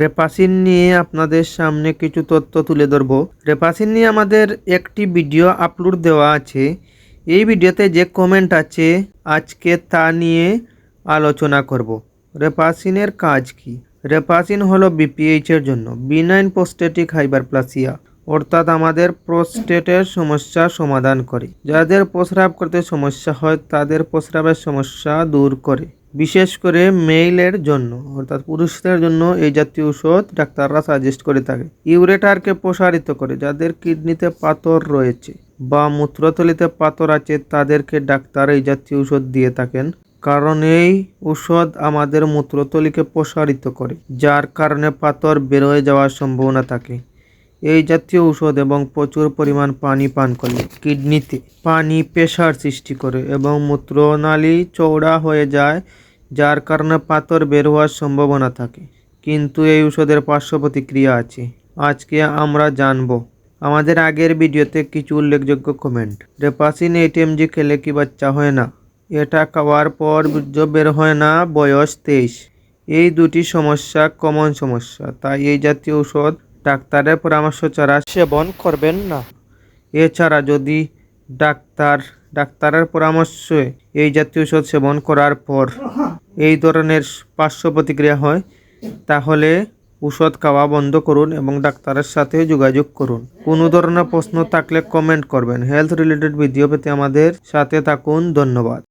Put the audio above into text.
রেপাসিন নিয়ে আপনাদের সামনে কিছু তথ্য তুলে ধরব। রেপাসিন নিয়ে আমাদের একটি ভিডিও আপলোড দেওয়া আছে। এই ভিডিওতে যে কমেন্ট আছে, আজকে তা নিয়ে আলোচনা করব। রেপাসিনের কাজ কি? রেপাসিন হলো বিপিএইচ এর জন্য বিনাইন প্রোস্টেটিক হাইপারপ্লাসিয়া অর্থাৎ আমাদের প্রোস্টেটের সমস্যা সমাধান করে। যাদের প্রস্রাব করতে সমস্যা হয়, তাদের প্রস্রাবের সমস্যা দূর করে। বিশেষ করে মেইলের জন্য, অর্থাৎ পুরুষদের জন্য এই জাতীয় ওষুধ ডাক্তাররা সাজেস্ট করে থাকে। ইউরেটারকে প্রসারিত করে, যাদের কিডনিতে পাথর রয়েছে বা মূত্রথলিতে পাথর আছে, তাদেরকে ডাক্তার এই জাতীয় ওষুধ দিয়ে থাকেন। কারণ এই ঔষধ আমাদের মূত্রতলিকে প্রসারিত করে, যার কারণে পাথর বের হয়ে যাওয়ার সম্ভাবনা থাকে। এই জাতীয় ঔষধ এবং প্রচুর পরিমাণ পানি পান করলে কিডনিতে পানি প্রেশার সৃষ্টি করে এবং মূত্রনালী চওড়া হয়ে যায়। যার কারণে পাথর বের হওয়ার সম্ভাবনা থাকে। কিন্তু এই ওষুধের পার্শ্ব প্রতিক্রিয়া আছে। আজকে আমরা জানব। আমাদের আগের ভিডিওতে কিছু উল্লেখযোগ্য কমেন্ট রেপাসিন এটিএমজি খেলে কি বাচ্চা হয় না? এটা খাওয়ার পর বীর্য বের হয় না, বয়স তেইশ। এই দুটি সমস্যা কমন সমস্যা। তাই এই জাতীয় ঔষধ ডাক্তারের পরামর্শ ছাড়া সেবন করবেন না। এছাড়া যদি ডাক্তার, ডাক্তারের পরামর্শে এই জাতীয় ওষুধ সেবন করার পর এই ধরনের পার্শ্ব প্রতিক্রিয়া হয়, তাহলে ওষুধ খাওয়া বন্ধ করুন এবং ডাক্তারের সাথে যোগাযোগ করুন। কোনো ধরনের প্রশ্ন থাকলে কমেন্ট করবেন। হেলথ রিলেটেড ভিডিও পেতে আমাদের সাথে থাকুন। ধন্যবাদ।